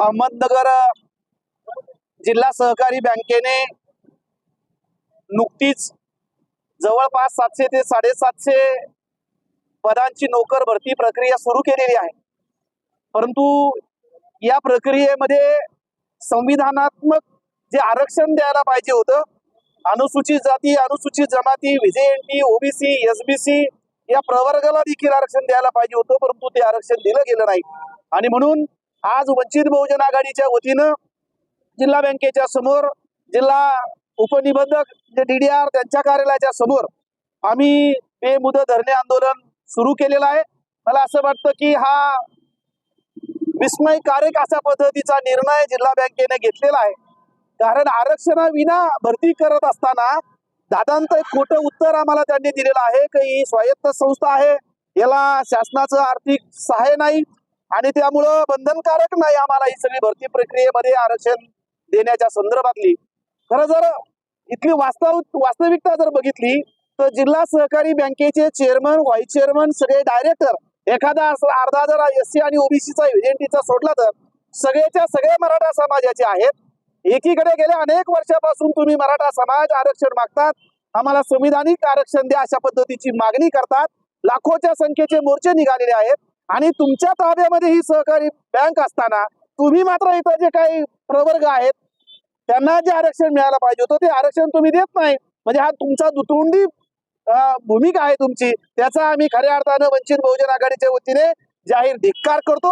अहमदनगर जिल्हा सहकारी बँकेने नुकतीच जवळपास सातशे ते साडेसातशे पदांची नोकर भरती प्रक्रिया सुरू केलेली आहे. परंतु या प्रक्रियेमध्ये संविधानात्मक जे आरक्षण द्यायला पाहिजे होतं अनुसूचित जाती अनुसूचित जमाती व्हीजेएनटी ओबीसी एसबीसी या प्रवर्गाला देखील आरक्षण द्यायला पाहिजे होतं परंतु ते आरक्षण दिलं गेलं नाही. आणि म्हणून आज वंचित बहुजन आघाडीच्या वतीनं जिल्हा बँकेच्या समोर जिल्हा उपनिबंधक जे डीडीआर त्यांच्या कार्यालयाच्या समोर आम्ही हे मुदत धरणे आंदोलन सुरू केलेलं आहे. मला असं वाटतं की हा विस्मयकारक अशा पद्धतीचा निर्णय जिल्हा बँकेने घेतलेला आहे. कारण आरक्षणाविना भरती करत असताना दादांत एक खोटं उत्तर आम्हाला त्यांनी दिलेलं आहे की ही स्वायत्त संस्था आहे याला शासनाचं आर्थिक सहाय्य नाही आणि त्यामुळं बंधनकारक नाही आम्हाला ही सगळी भरती प्रक्रियेमध्ये आरक्षण देण्याच्या संदर्भातली. खरं जर इथली वास्तव वास्तविकता जर बघितली तर जिल्हा सहकारी बँकेचे चेअरमन व्हाईस चेअरमन सगळे डायरेक्टर एखादा अर्धा जर एससी आणि ओबीसीचा एजंटीचा सोडला तर सगळेच्या सगळे मराठा समाजाचे आहेत. एकीकडे गेल्या अनेक वर्षापासून तुम्ही मराठा समाज आरक्षण मागतात आम्हाला संविधानिक आरक्षण द्या अशा पद्धतीची मागणी करतात. लाखोच्या संख्येचे मोर्चे निघालेले आहेत. आणि तुमच्या ताब्यामध्ये ही सहकारी बँक असताना तुम्ही मात्र इथं जे काही प्रवर्ग आहेत त्यांना जे आरक्षण मिळायला पाहिजे होतं ते आरक्षण तुम्ही देत नाही. म्हणजे हा तुमचा दुतोंडी भूमिका आहे तुमची. त्याचा आम्ही खऱ्या अर्थानं वंचित बहुजन आघाडीच्या वतीने जाहीर धिक्कार करतो.